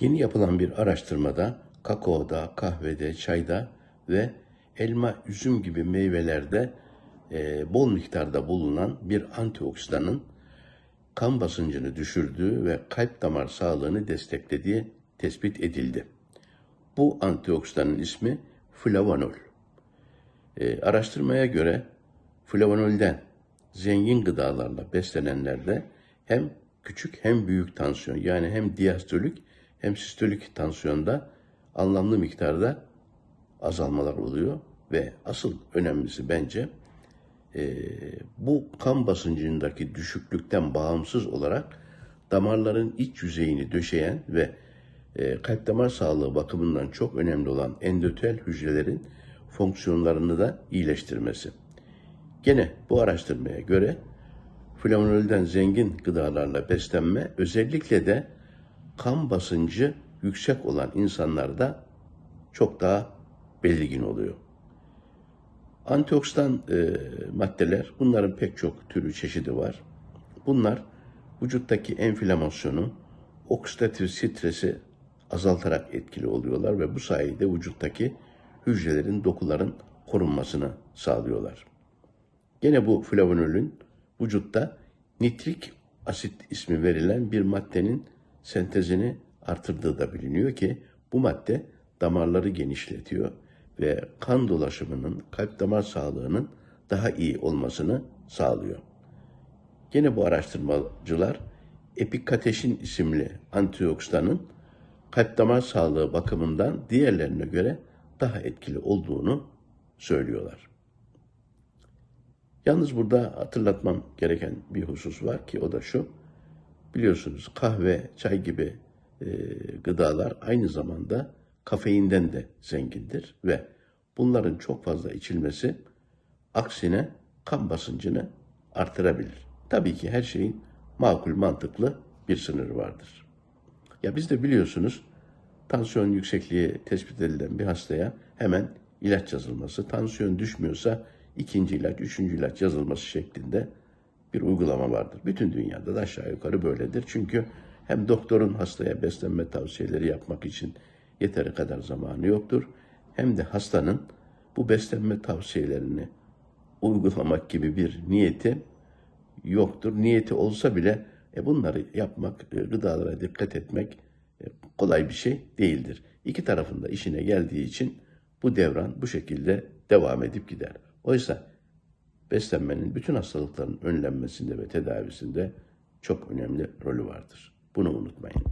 Yeni yapılan bir araştırmada kakaoda, kahvede, çayda ve elma, üzüm gibi meyvelerde e, bol miktarda bulunan bir antioksidanın kan basıncını düşürdüğü ve kalp damar sağlığını desteklediği tespit edildi. Bu antioksidanın ismi flavonol. E, araştırmaya göre flavonolden zengin gıdalarla beslenenlerde hem küçük hem büyük tansiyon yani hem diastolik hem sistolik tansiyonda anlamlı miktarda azalmalar oluyor ve asıl önemlisi bence e, bu kan basıncındaki düşüklükten bağımsız olarak damarların iç yüzeyini döşeyen ve e, kalp damar sağlığı bakımından çok önemli olan endotel hücrelerin fonksiyonlarını da iyileştirmesi. Gene bu araştırmaya göre flavonolden zengin gıdalarla beslenme özellikle de kan basıncı yüksek olan insanlarda çok daha belirgin oluyor. Antioksidan e, maddeler, bunların pek çok türü çeşidi var. Bunlar vücuttaki enflamasyonu, oksidatif stresi azaltarak etkili oluyorlar ve bu sayede vücuttaki hücrelerin, dokuların korunmasını sağlıyorlar. Gene bu flavonolün vücutta nitrik asit ismi verilen bir maddenin sentezini artırdığı da biliniyor ki bu madde damarları genişletiyor ve kan dolaşımının, kalp damar sağlığının daha iyi olmasını sağlıyor. Gene bu araştırmacılar epikateşin isimli antioksidanın kalp damar sağlığı bakımından diğerlerine göre daha etkili olduğunu söylüyorlar. Yalnız burada hatırlatmam gereken bir husus var ki o da şu. Biliyorsunuz kahve, çay gibi e, gıdalar aynı zamanda kafeinden de zengindir ve bunların çok fazla içilmesi aksine kan basıncını artırabilir. Tabii ki her şeyin makul mantıklı bir sınırı vardır. Ya biz de biliyorsunuz tansiyon yüksekliği tespit edilen bir hastaya hemen ilaç yazılması, tansiyon düşmüyorsa ikinci ilaç, üçüncü ilaç yazılması şeklinde bir uygulama vardır. Bütün dünyada da aşağı yukarı böyledir. Çünkü hem doktorun hastaya beslenme tavsiyeleri yapmak için yeteri kadar zamanı yoktur. Hem de hastanın bu beslenme tavsiyelerini uygulamak gibi bir niyeti yoktur. Niyeti olsa bile e bunları yapmak, e, gıdalara dikkat etmek e, kolay bir şey değildir. İki tarafında işine geldiği için bu devran bu şekilde devam edip gider. Oysa beslenmenin bütün hastalıkların önlenmesinde ve tedavisinde çok önemli rolü vardır. Bunu unutmayın.